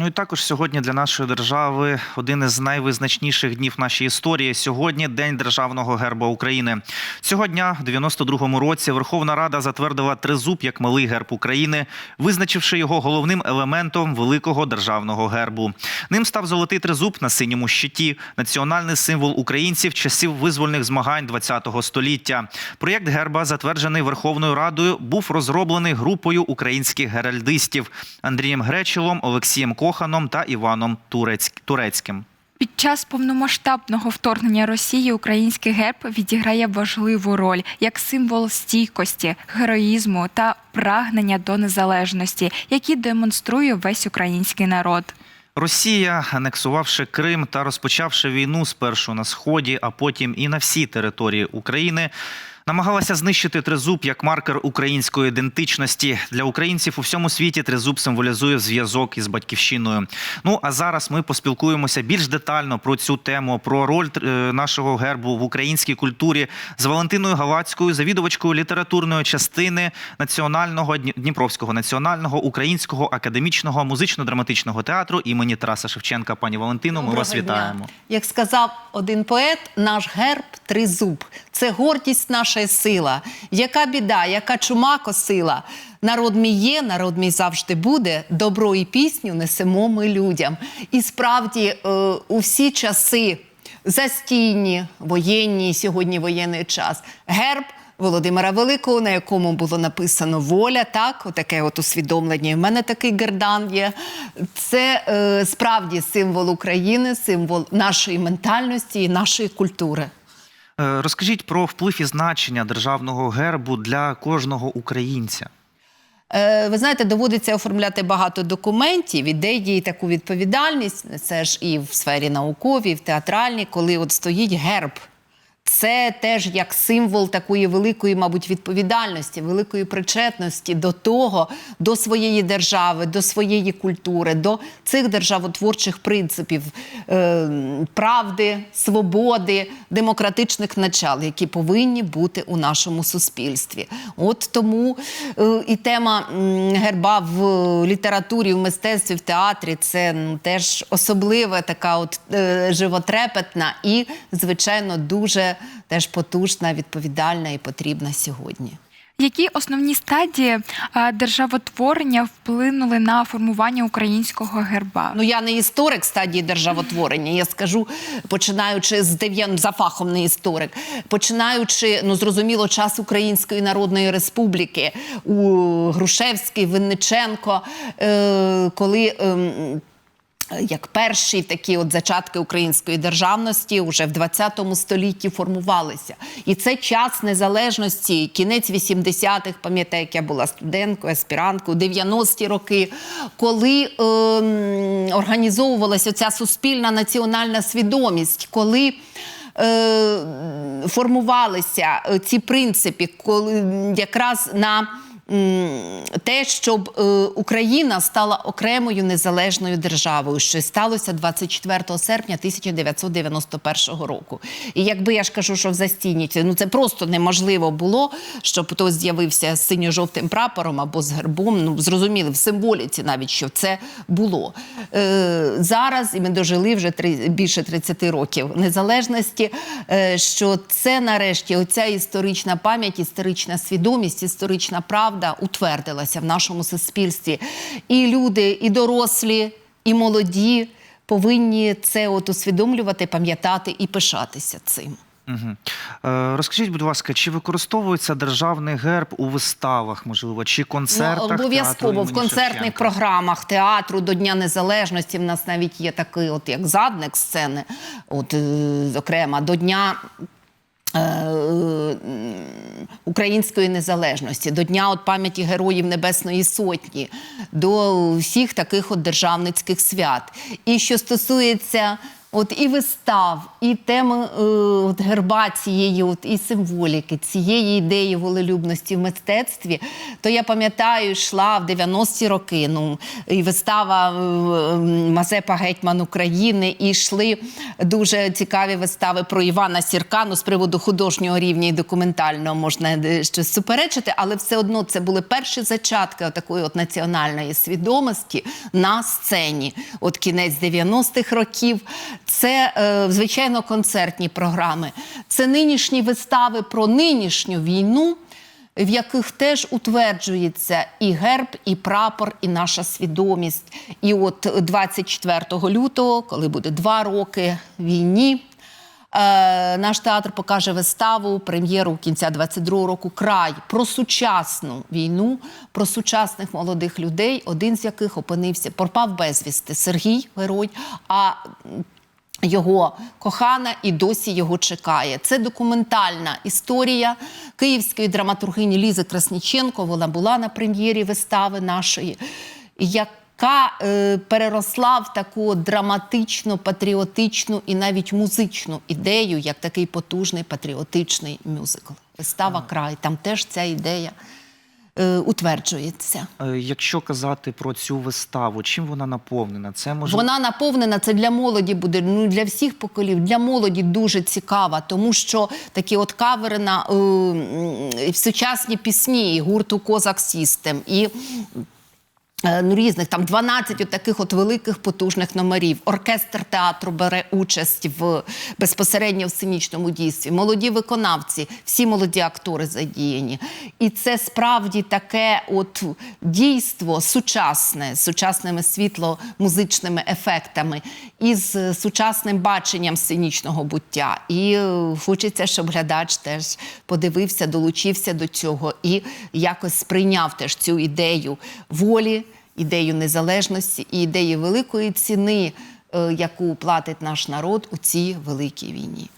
Ну і також сьогодні для нашої держави один із найвизначніших днів нашої історії. Сьогодні День державного герба України. Цього дня, в 92-му році, Верховна Рада затвердила тризуб як малий герб України, визначивши його головним елементом великого державного гербу. Ним став золотий тризуб на синьому щиті, національний символ українців часів визвольних змагань ХХ століття. Проєкт герба, затверджений Верховною Радою, був розроблений групою українських геральдистів Андрієм Гречилом, Олексієм Коханом та Іваном Турецьк- Турецьким. Під час повномасштабного вторгнення Росії український герб відіграє важливу роль як символ стійкості, героїзму та прагнення до незалежності, які демонструє весь український народ. Росія, анексувавши Крим та розпочавши війну спершу на сході, а потім і на всій території України, намагалася знищити тризуб як маркер української ідентичності. Для українців у всьому світі тризуб символізує зв'язок із батьківщиною. Ну а зараз ми поспілкуємося більш детально про цю тему, про роль е, нашого гербу в українській культурі з Валентиною Галацькою, завідувачкою літературної частини національного Дні- Дніпровського національного українського академічного музично-драматичного театру імені Тараса Шевченка. Пані Валентино, ми вас дня. вітаємо. Як сказав один поет, наш герб тризуб. Це гордість наша сила. Яка біда, яка чума косила. Народ мій є, народ мій завжди буде. Добро і пісню несемо ми людям. І справді е, у всі часи застійні, воєнні, сьогодні воєнний час. Герб Володимира Великого, на якому було написано воля, так, отаке от усвідомлення. І в мене такий гердан є. Це е, справді символ України, символ нашої ментальності і нашої культури. Е, Розкажіть про вплив і значення державного гербу для кожного українця. Е, Ви знаєте, доводиться оформляти багато документів, ідеї таку відповідальність. Це ж і в сфері науковій, в театральній, коли от стоїть герб. Це теж як символ такої великої, мабуть, відповідальності, великої причетності до того, до своєї держави, до своєї культури, до цих державотворчих принципів е, правди, свободи, демократичних начал, які повинні бути у нашому суспільстві. От тому е, і тема герба в літературі, в мистецтві, в театрі це ну, теж особлива така от е, животрепетна і, звичайно, дуже теж потужна, відповідальна і потрібна сьогодні. Які основні стадії державотворення вплинули на формування українського герба? Ну я не історик стадії державотворення. Я скажу, починаючи з дев'ян за фахом не історик, починаючи ну зрозуміло час Української Народної Республіки у Грушевський, Винниченко, е, коли. Як перші такі от зачатки української державності вже в 20 столітті формувалися. І це час незалежності, кінець 80-х, пам'ятаю, як я була студенткою, аспіранткою, 90-ті роки, коли ем, організовувалася ця суспільна національна свідомість, коли. Е, формувалися е, ці принципи, коли якраз на те, щоб е, Україна стала окремою незалежною державою, що сталося 24 серпня 1991 року. І якби я ж кажу, що в застійниці, ну це просто неможливо було, щоб хтось з'явився з синьо-жовтим прапором або з гербом. Ну зрозуміли в символіці навіть що це було. Е, зараз і ми дожили вже три, більше 30 років незалежності. Е, що це нарешті оця історична пам'ять, історична свідомість, історична правда утвердилася в нашому суспільстві. І люди, і дорослі, і молоді повинні це от усвідомлювати, пам'ятати і пишатися цим. Угу. Е, розкажіть, будь ласка, чи використовується державний герб у виставах, можливо, чи концертах? Ну, обов'язково в концертних Шевченка? програмах театру до Дня Незалежності. В нас навіть є такий, от як задник сцени, от е, зокрема до Дня. Української незалежності, до Дня от пам'яті Героїв Небесної Сотні, до всіх таких от державницьких свят. І що стосується От і вистав, і теми е, от герба цієї, от, і символіки, цієї ідеї волелюбності в мистецтві, то я пам'ятаю, йшла в 90-ті роки. Ну, і вистава е, Мазепа Гетьман України, і йшли дуже цікаві вистави про Івана Сірка. Ну, з приводу художнього рівня і документального можна е, щось суперечити, але все одно це були перші зачатки такої от національної свідомості на сцені. От кінець 90-х років. Це, е, звичайно, концертні програми. Це нинішні вистави про нинішню війну, в яких теж утверджується і герб, і прапор, і наша свідомість. І от 24 лютого, коли буде два роки війні. Е, наш театр покаже виставу, прем'єру кінця 22-го року край про сучасну війну, про сучасних молодих людей, один з яких опинився, пропав безвісти Сергій, герой. А його кохана і досі його чекає. Це документальна історія київської драматургині Лізи Красніченко. Вона була на прем'єрі вистави нашої, яка е, переросла в таку драматичну, патріотичну і навіть музичну ідею, як такий потужний патріотичний мюзикл. Вистава край. Там теж ця ідея утверджується. Е, Якщо казати про цю виставу, чим вона наповнена? Це може Вона наповнена це для молоді буде. Ну для всіх поколів, для молоді дуже цікава, тому що такі от кавери на е, сучасні пісні, і гурту Козак Сістем і. Е, Ну, різних там 12 от таких от великих потужних номерів. Оркестр театру бере участь в безпосередньо в сценічному дійстві. Молоді виконавці, всі молоді актори задіяні. І це справді таке от дійство сучасне, сучасними світло-музичними ефектами і з сучасним баченням сценічного буття. І е, хочеться, щоб глядач теж подивився, долучився до цього і якось сприйняв теж цю ідею волі, ідею незалежності і ідею великої ціни, е, яку платить наш народ у цій великій війні.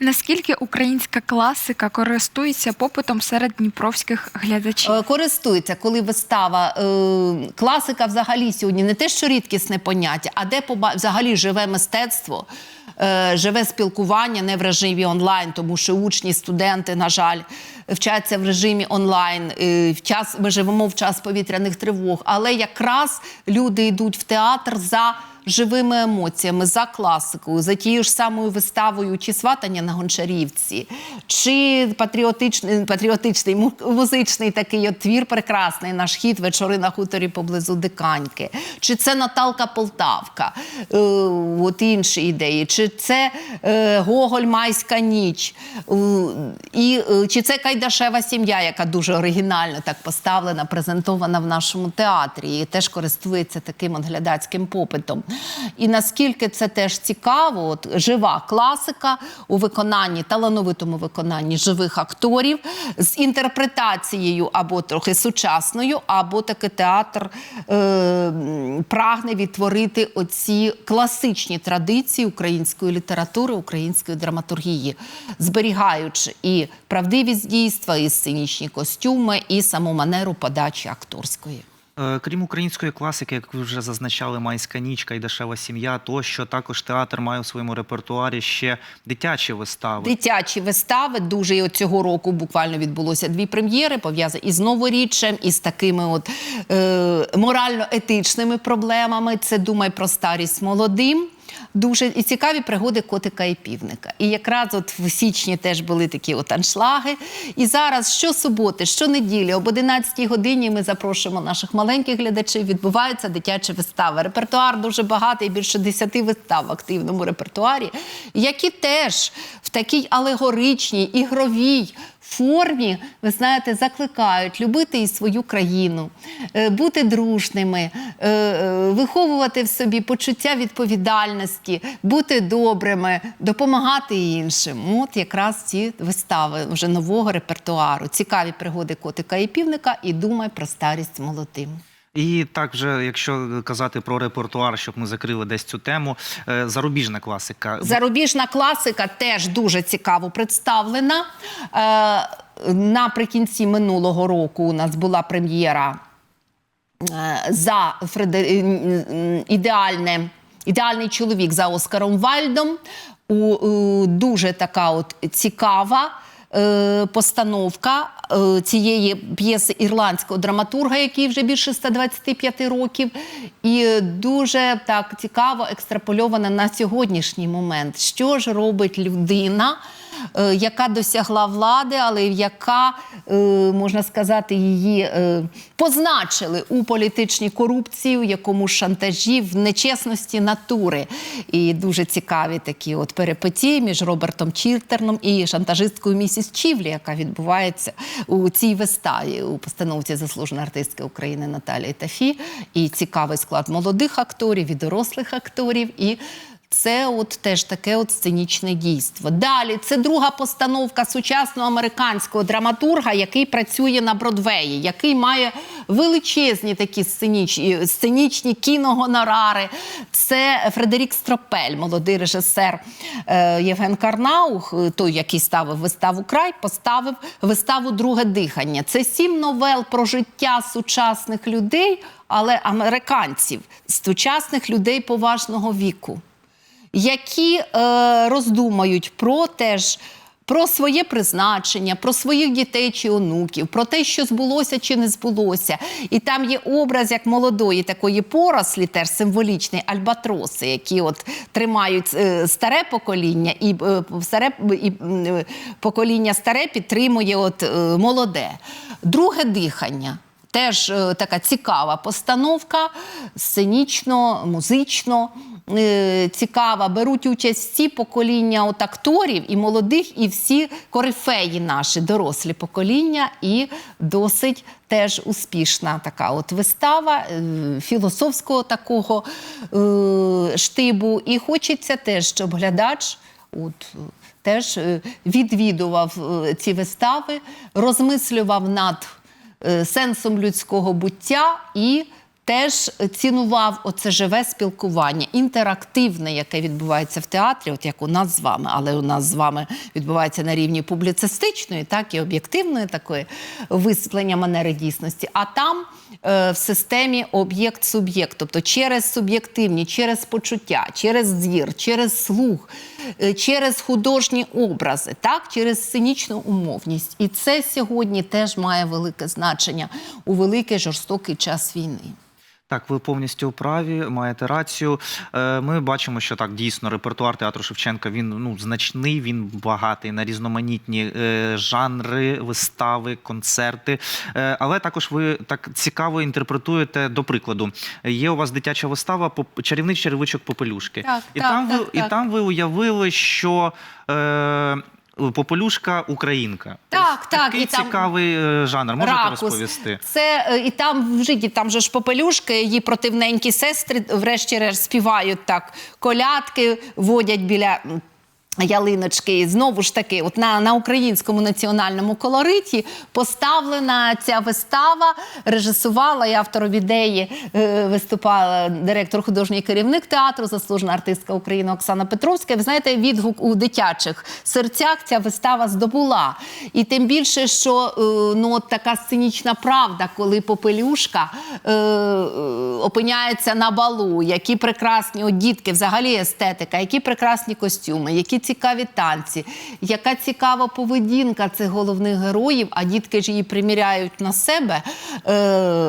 Наскільки українська класика користується попитом серед дніпровських глядачів? Е, Користується, коли вистава е, класика взагалі сьогодні не те, що рідкісне поняття, а де поба- взагалі живе мистецтво, е, живе спілкування не в режимі онлайн, тому що учні, студенти, на жаль, вчаться в режимі онлайн. В час ми живемо в час повітряних тривог, але якраз люди йдуть в театр за. Живими емоціями за класикою, за тією ж самою виставою, чи сватання на гончарівці, чи патріотичний, патріотичний му- музичний такий от твір прекрасний наш хіт вечори на хуторі поблизу Диканьки, чи це Наталка Полтавка, е, от інші ідеї, чи це е, Гоголь. Майська ніч, е, і, е, чи це Кайдашева сім'я, яка дуже оригінально так поставлена, презентована в нашому театрі, і теж користується таким от глядацьким попитом. І наскільки це теж цікаво, от жива класика у виконанні, талановитому виконанні живих акторів з інтерпретацією або трохи сучасною, або таки театр е, прагне відтворити оці класичні традиції української літератури, української драматургії, зберігаючи і правдивість дійства, і сценічні костюми, і саму манеру подачі акторської. Е, Крім української класики, як ви вже зазначали, майська нічка і дешева сім'я, тощо також театр має у своєму репертуарі ще дитячі вистави. Дитячі вистави дуже і от цього року буквально відбулося дві прем'єри, пов'язані із новоріччям, із такими от е, морально-етичними проблемами. Це думай про старість молодим. Дуже і цікаві пригоди котика і півника. І якраз от в січні теж були такі от аншлаги. І зараз щосуботи, щонеділі, об 11 годині ми запрошуємо наших маленьких глядачів. Відбуваються дитячі вистави. Репертуар дуже багатий, більше 10 вистав в активному репертуарі, які теж в такій алегоричній, ігровій формі, ви знаєте, закликають любити і свою країну, е, бути дружними, е, е, виховувати в собі почуття відповідальності, бути добрими, допомагати іншим. От якраз ці вистави вже нового репертуару. Цікаві пригоди котика і півника, і думай про старість молодим. І так, вже якщо казати про репертуар, щоб ми закрили десь цю тему, е, зарубіжна класика. Зарубіжна класика теж дуже цікаво представлена. Е, наприкінці минулого року у нас була прем'єра е, за ідеальне. Ідеальний чоловік за Оскаром Вальдом. У, дуже така от цікава постановка е, цієї п'єси ірландського драматурга, який вже більше 125 років, і е, дуже так цікаво екстрапольована на сьогоднішній момент. Що ж робить людина? Е, Яка досягла влади, але яка, е, можна сказати, її е, позначили у політичній корупції, у якомусь шантажі, в нечесності натури. І дуже цікаві такі от перипетії між Робертом Чілтерном і шантажисткою місіс Чівлі, яка відбувається у цій виставі у постановці заслуженої артистки України Наталії Тафі. І цікавий склад молодих акторів і дорослих акторів. І це от теж таке от сценічне дійство. Далі це друга постановка сучасного американського драматурга, який працює на Бродвеї, який має величезні такі сценічні, сценічні кіногонорари. Це Фредерік Стропель, молодий режисер е, Євген Карнаух, е, той, який ставив виставу край, поставив виставу Друге дихання. Це сім новел про життя сучасних людей, але американців, сучасних людей поважного віку які е, роздумають про теж. Про своє призначення, про своїх дітей чи онуків, про те, що збулося чи не збулося. І там є образ як молодої такої порослі, теж символічний альбатроси, які от тримають е, старе покоління, і е, старе і, е, покоління старе підтримує от молоде. Друге дихання. Теж така цікава постановка, сценічно, музично цікава. Беруть участь всі покоління от акторів, і молодих, і всі корифеї наші, дорослі покоління, і досить теж успішна така от вистава е, філософського такого е, штибу. І хочеться теж, щоб глядач. От, е, Теж е, відвідував е, ці вистави, розмислював над е, сенсом людського буття і теж цінував оце живе спілкування, інтерактивне, яке відбувається в театрі, от як у нас з вами, але у нас з вами відбувається на рівні публіцистичної, так і об'єктивної такої висвітлення манери дійсності. А там е, в системі об'єкт-суб'єкт, тобто через суб'єктивні, через почуття, через зір, через слух, е, через художні образи, так, через сценічну умовність. І це сьогодні теж має велике значення у великий жорстокий час війни. Так, ви повністю праві, маєте рацію. Е, Ми бачимо, що так дійсно репертуар театру Шевченка він ну значний, він багатий на різноманітні е, жанри, вистави, концерти. Е, Але також ви так цікаво інтерпретуєте. До прикладу, є у вас дитяча вистава «Поп- чарівний черевичок Попелюшки. Так, і так, там ви так, і там ви уявили, що. Е, Попелюшка українка. Так, Ось так, Такий і там цікавий е, жанр. Можете Ракус. розповісти? Це е, і там в житті, там же ж попелюшки, її противненькі сестри, врешті-решт співають так, колядки водять біля. Ялиночки, і знову ж таки, от на, на українському національному колориті поставлена ця вистава, режисувала і автором ідеї е, виступала директор художній керівник театру, заслужена артистка України Оксана Петровська. Ви знаєте, відгук у дитячих серцях ця вистава здобула. І тим більше, що е, ну, от така сценічна правда, коли попелюшка е, е, опиняється на балу, які прекрасні от дітки, взагалі естетика, які прекрасні костюми, які цікаві танці, яка цікава поведінка цих головних героїв, а дітки ж її приміряють на себе е,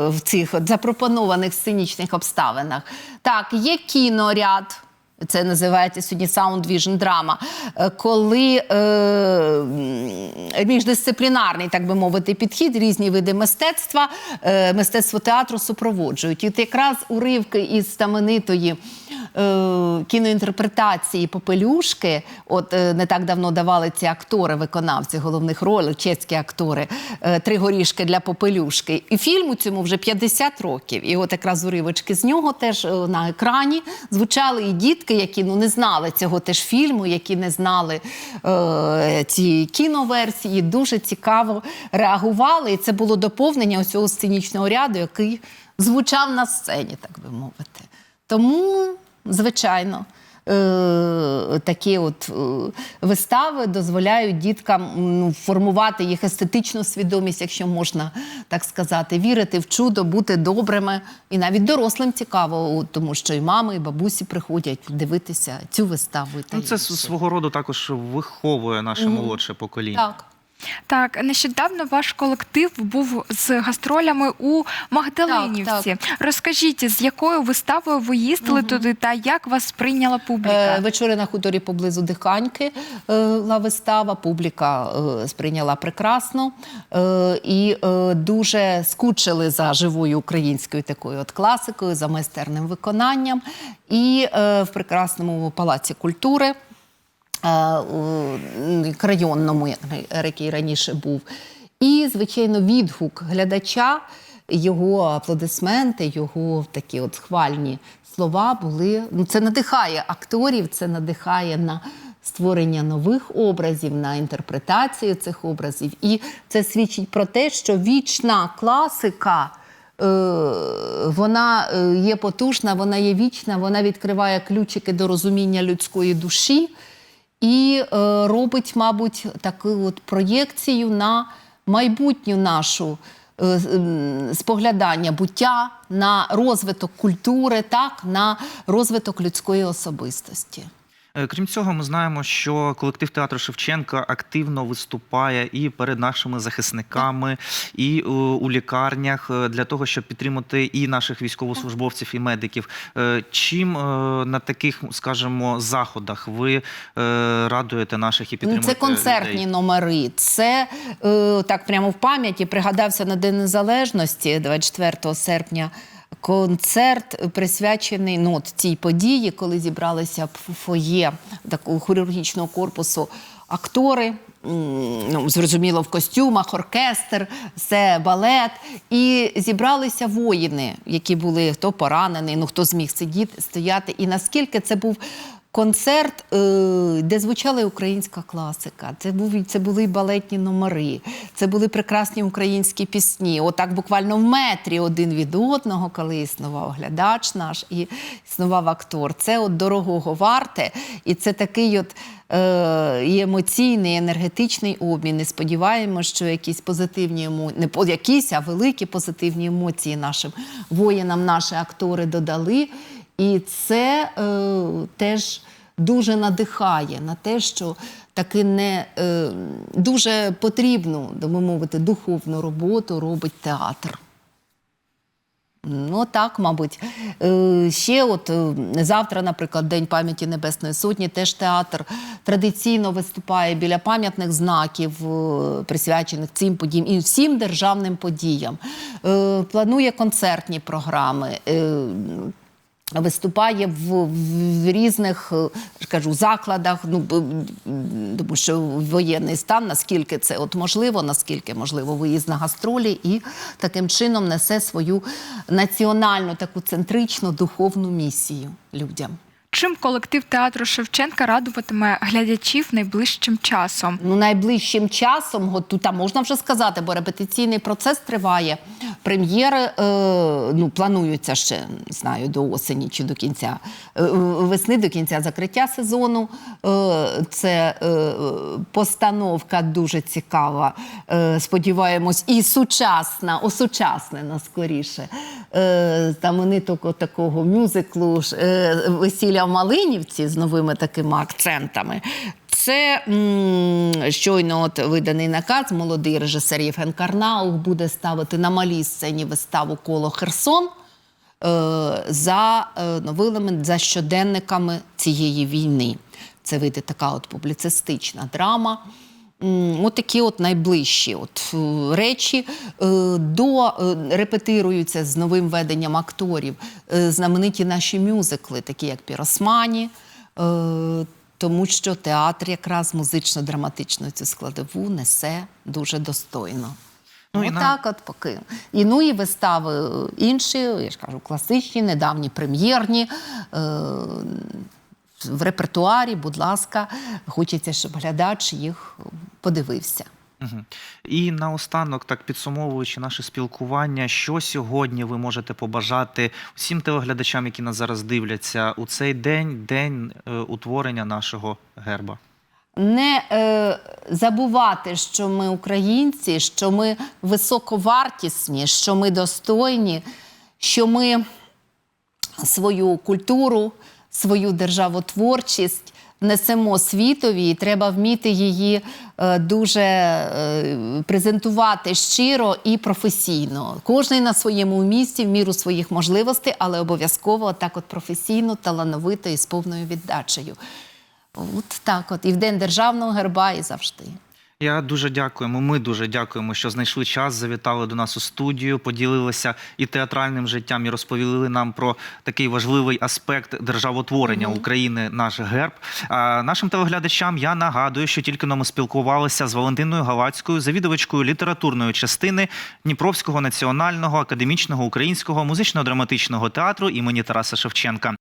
в цих запропонованих сценічних обставинах. Так, є кіноряд. Це називається сьогодні Sound Vision драма, е, коли е, міждисциплінарний, так би мовити, підхід, різні види мистецтва, е, мистецтво театру супроводжують. І якраз уривки із знаменитої кіноінтерпретації Попелюшки, от е, не так давно давали ці актори, виконавці головних ролей, чеські актори, е, три горішки для Попелюшки. І фільму цьому вже 50 років. І от якраз уривочки з нього теж е, на екрані звучали і дітки, які ну не знали цього теж фільму, які не знали е, ці кіноверсії, дуже цікаво реагували. І це було доповнення цього сценічного ряду, який звучав на сцені, так би мовити. Тому, звичайно, е, такі от е, вистави дозволяють діткам ну, формувати їх естетичну свідомість, якщо можна так сказати, вірити в чудо, бути добрими. І навіть дорослим цікаво, тому що і мами, і бабусі приходять дивитися цю виставу. Та Ну, це інше. свого роду також виховує наше молодше покоління. так. Так, нещодавно ваш колектив був з гастролями у Магдалинівці. Розкажіть, з якою виставою ви їздили туди та як вас сприйняла публіка? Е, Вечори на хуторі поблизу Диханьки е, вистава. Публіка е, сприйняла прекрасно е, і е, дуже скучили за живою українською такою от класикою, за майстерним виконанням. І е, в прекрасному палаці культури. Е, районному, який раніше був. І, звичайно, відгук глядача, його аплодисменти, його такі от хвальні слова були. Ну, це надихає акторів, це надихає на створення нових образів, на інтерпретацію цих образів. І це свідчить про те, що вічна класика. е, Вона е, є потужна, вона є вічна, вона відкриває ключики до розуміння людської душі і е, робить, мабуть, таку от проєкцію на майбутню нашу е, е, споглядання буття, на розвиток культури, так, на розвиток людської особистості. Е, Крім цього, ми знаємо, що колектив театру Шевченка активно виступає і перед нашими захисниками, і у лікарнях е, для того, щоб підтримати і наших військовослужбовців, і медиків. Е, Чим на таких, скажімо, заходах ви радуєте наших і Ну, підтримуєте Це концертні людей? номери. Це так прямо в пам'яті пригадався на День Незалежності 24 серпня. Концерт присвячений ну, от цій події, коли зібралися в фоє такого хірургічного корпусу актори. Ну, зрозуміло, в костюмах, оркестр, все балет. І зібралися воїни, які були хто поранений, ну хто зміг сидіти, стояти. І наскільки це був концерт, е, де звучала українська класика. Це був це були балетні номери, це були прекрасні українські пісні. Отак буквально в метрі один від одного, коли існував глядач наш і існував актор. Це от дорогого варте, і це такий от. е, І емоційний, і енергетичний обмін. І сподіваємося, що якісь позитивні емоції, не по- якісь, а великі позитивні емоції нашим воїнам наші актори додали. І це е, теж дуже надихає на те, що таки не е, дуже потрібну, да мовити, духовну роботу робить театр. Ну так, мабуть. Е, Ще от е, завтра, наприклад, День пам'яті Небесної Сотні, теж театр традиційно виступає біля пам'ятних знаків, е, присвячених цим подіям і всім державним подіям. Е, Планує концертні програми. е, Виступає в, в різних е, кажу, закладах, ну тому що воєнний стан, наскільки це от можливо, наскільки можливо виїзд на гастролі, і таким чином несе свою національну таку центричну духовну місію людям. Чим колектив театру Шевченка радуватиме глядачів найближчим часом? Ну, найближчим часом, от тут можна вже сказати, бо репетиційний процес триває. Прем'єри е, ну, плануються ще, не знаю, до осені чи до кінця е, весни, до кінця закриття сезону. Е, це е, постановка дуже цікава. Е, сподіваємось, і сучасна, осучаснена скоріше. Е, знаменитого такого мюзиклу е, весілля в Малинівці з новими такими акцентами. Це щойно от виданий наказ. Молодий режисер Євген Карнаух буде ставити на малій сцені виставу коло Херсон е, за е, новинами, за щоденниками цієї війни. Це вийде така от публіцистична драма. От такі от найближчі от, е, речі до репетируються з новим веденням акторів знамениті наші мюзикли, такі як Піросмані. Е, тому що театр якраз музично-драматичну цю складову несе дуже достойно. Ну, і і на- от поки. І, ну і вистави інші, я ж кажу, класичні, недавні, прем'єрні. Е- в репертуарі, будь ласка, хочеться, щоб глядач їх подивився. Мгм. І наостанок, так підсумовуючи наше спілкування, що сьогодні ви можете побажати всім телеглядачам, які нас зараз дивляться, у цей день, день е, утворення нашого герба. не е, забувати, що ми українці, що ми високовартісні, що ми достойні, що ми свою культуру, свою державотворчість несемо світові, і треба вміти її е, дуже е, презентувати щиро і професійно. Кожний на своєму місці, в міру своїх можливостей, але обов'язково так от професійно, талановито і з повною віддачею. От так, от і в день державного герба, і завжди. Я дуже дякуємо. Ми дуже дякуємо, що знайшли час, завітали до нас у студію, поділилися і театральним життям, і розповіли нам про такий важливий аспект державотворення України, наш герб. А нашим телеглядачам я нагадую, що тільки но ми спілкувалися з Валентиною Галацькою, завідувачкою літературної частини Дніпровського національного академічного українського музично-драматичного театру імені Тараса Шевченка.